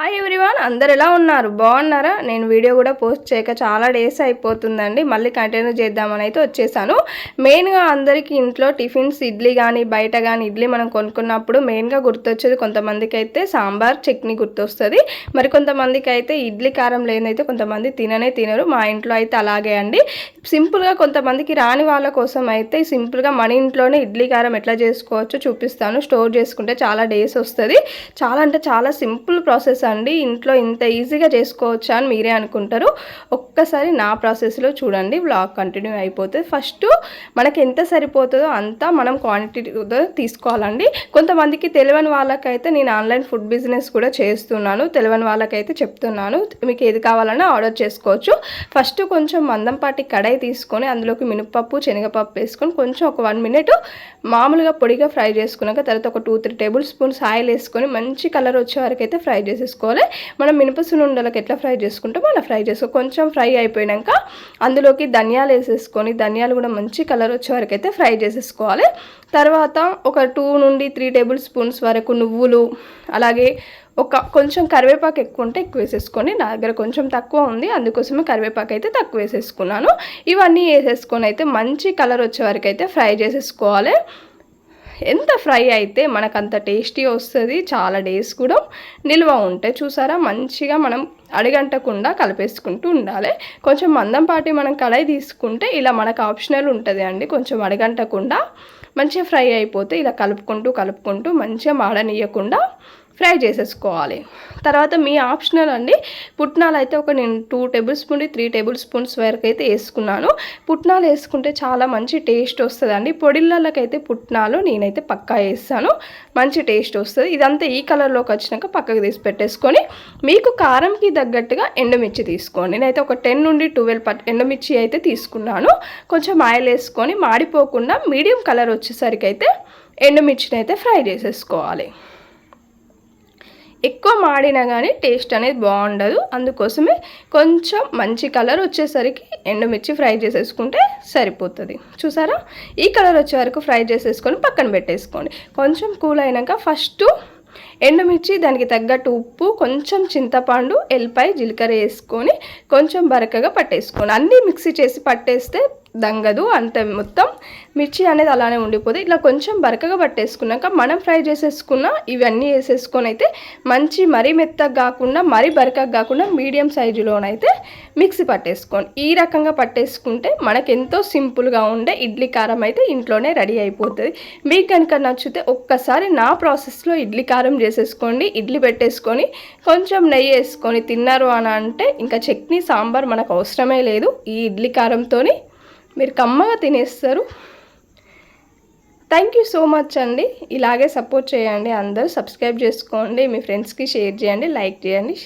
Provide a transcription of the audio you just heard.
Hi everyone అందరు ఎలా ఉన్నారు? బాగున్నారా? నేను వీడియో కూడా పోస్ట్ చేయక చాలా డేస్ అయిపోతుందండి. మళ్ళీ కంటిన్యూ చేద్దామని అయితే వచ్చేసాను. మెయిన్గా అందరికీ ఇంట్లో టిఫిన్స్ ఇడ్లీ కానీ బయట కానీ ఇడ్లీ మనం కొనుక్కున్నప్పుడు మెయిన్గా గుర్తొచ్చేది కొంతమందికి అయితే సాంబార్ చట్నీ గుర్తొస్తుంది. మరి కొంతమందికి అయితే ఇడ్లీ కారం లేనైతే కొంతమంది తిననే తినరు. మా ఇంట్లో అయితే అలాగే అండి. సింపుల్గా కొంతమందికి రాని వాళ్ళ కోసం అయితే సింపుల్గా మన ఇంట్లోనే ఇడ్లీ కారం ఎట్లా చేసుకోవచ్చో చూపిస్తాను. స్టోర్ చేసుకుంటే చాలా డేస్ వస్తుంది. చాలా అంటే చాలా సింపుల్ ప్రాసెస్ అండి. ఇంట్లో ఇంత ఈజీగా చేసుకోవచ్చా అని మీరే అనుకుంటారు. ఒక్కసారి నా ప్రాసెస్లో చూడండి. బ్లాగ్ కంటిన్యూ అయిపోతుంది ఫస్ట్ మనకి ఎంత సరిపోతుందో అంతా మనం క్వాంటిటీ తీసుకోవాలండి. కొంతమందికి తెలియని వాళ్ళకైతే నేను ఆన్లైన్ ఫుడ్ బిజినెస్ కూడా చేస్తున్నాను. తెలియని వాళ్ళకైతే చెప్తున్నాను. మీకు ఏది కావాలన్నా ఆర్డర్ చేసుకోవచ్చు. ఫస్ట్ కొంచెం మందంపాటి కడాయి తీసుకొని అందులోకి మినపప్పు శనగపప్పు వేసుకొని కొంచెం ఒక వన్ మినిట్ మామూలుగా పొడిగా ఫ్రై చేసుకున్నాక తర్వాత ఒక two three tablespoons oil వేసుకొని మంచి కలర్ వచ్చే వరకు అయితే ఫ్రై చేసేసుకోవాలి. మనం మినపసును ఉండలకు ఎట్లా ఫ్రై చేసుకుంటామో అలా ఫ్రై చేసుకో కొంచెం ఫ్రై అయిపోయాక అందులోకి ధనియాలు వేసేసుకొని ధనియాలు కూడా మంచి కలర్ వచ్చే వరకు అయితే ఫ్రై చేసేసుకోవాలి. తర్వాత ఒక టూ నుండి త్రీ టేబుల్ స్పూన్స్ వరకు నువ్వులు అలాగే ఒక కొంచెం కరివేపాకు ఎక్కువ ఉంటే ఎక్కువ వేసేసుకొని నా దగ్గర కొంచెం తక్కువ ఉంది అందుకోసమే కరివేపాకు అయితే తక్కువ వేసేసుకున్నాను. ఇవన్నీ వేసేసుకొని అయితే మంచి కలర్ వచ్చే వరకు అయితే ఫ్రై చేసేసుకోవాలి. ఎంత ఫ్రై అయితే మనకు అంత టేస్టీ వస్తుంది చాలా డేస్ కూడా నిల్వ ఉంటాయి చూసారా? మంచిగా మనం అడిగంటకుండా కలిపేసుకుంటూ ఉండాలి. కొంచెం మందం పాటి మనం కడాయి తీసుకుంటే ఇలా మనకు ఆప్షనల్ ఉంటుంది అండి. కొంచెం అడగంటకుండా మంచిగా ఫ్రై అయిపోతే ఇలా కలుపుకుంటూ కలుపుకుంటూ మంచిగా మాడనీయకుండా ఫ్రై చేసేసుకోవాలి. తర్వాత మీ ఆప్షనల్ అండి పుట్నాలు అయితే ఒక నేను two tablespoon three tablespoons వరకు అయితే వేసుకున్నాను. పుట్నాలు వేసుకుంటే చాలా మంచి టేస్ట్ వస్తుంది అండి పొడిళ్ళకైతే పుట్నాలు నేనైతే పక్కా వేస్తాను. మంచి టేస్ట్ వస్తుంది. ఇదంతా ఈ కలర్లోకి వచ్చినాక పక్కకు తీసి పెట్టేసుకొని మీకు కారంకి తగ్గట్టుగా ఎండుమిర్చి తీసుకోండి. నేనైతే ఒక టెన్ నుండి ట్వెల్వ్ పట్ ఎండుమిర్చి అయితే తీసుకున్నాను. కొంచెం ఆయిల్ వేసుకొని మాడిపోకుండా మీడియం కలర్ వచ్చేసరికి అయితే ఎండుమిర్చిని అయితే ఫ్రై చేసేసుకోవాలి. ఎక్కువ మాడినా కానీ టేస్ట్ అనేది బాగుండదు. అందుకోసమే కొంచెం మంచి కలర్ వచ్చేసరికి ఎండుమిర్చి ఫ్రై చేసేసుకుంటే సరిపోతుంది. చూసారా? ఈ కలర్ వచ్చే వరకు ఫ్రై చేసేసుకొని పక్కన పెట్టేసుకోండి. కొంచెం కూల్ అయినాక ఫస్ట్ ఎండుమిర్చి దానికి తగ్గట్టు ఉప్పు కొంచెం చింతపండు ఎల్లిపాయ జీలకర్ర వేసుకొని కొంచెం బరకగా పట్టేసుకోండి. అన్నీ మిక్సీ చేసి పట్టేస్తే దంగదు. అంత మొత్తం మిర్చి అనేది అలానే ఉండిపోతుంది ఇట్లా కొంచెం బరకగా పట్టేసుకున్నాక మనం ఫ్రై చేసేసుకున్న ఇవన్నీ వేసేసుకొని అయితే మంచి మరీ మెత్తగా కాకుండా మరీ బరకగా కాకుండా మీడియం సైజులోనైతే మిక్సీ పట్టేసుకోండి. ఈ రకంగా పట్టేసుకుంటే మనకు ఎంతో సింపుల్గా ఉండే ఇడ్లీ కారం అయితే ఇంట్లోనే రెడీ అయిపోతుంది. మీకు కనుక నచ్చితే ఒక్కసారి నా ప్రాసెస్లో ఇడ్లీ కారం చేసేసుకోండి. ఇడ్లీ పెట్టేసుకొని కొంచెం నెయ్యి వేసుకొని తిన్నారు అని అంటే ఇంకా చట్నీ సాంబార్ మనకు అవసరమే లేదు. ఈ ఇడ్లీ కారంతోని మీరు కమ్మగా తినేస్తారు. థ్యాంక్ యూ సో మచ్ అండి. ఇలాగే సపోర్ట్ చేయండి. అందరూ సబ్స్క్రైబ్ చేసుకోండి. మీ ఫ్రెండ్స్కి షేర్ చేయండి. లైక్ చేయండి.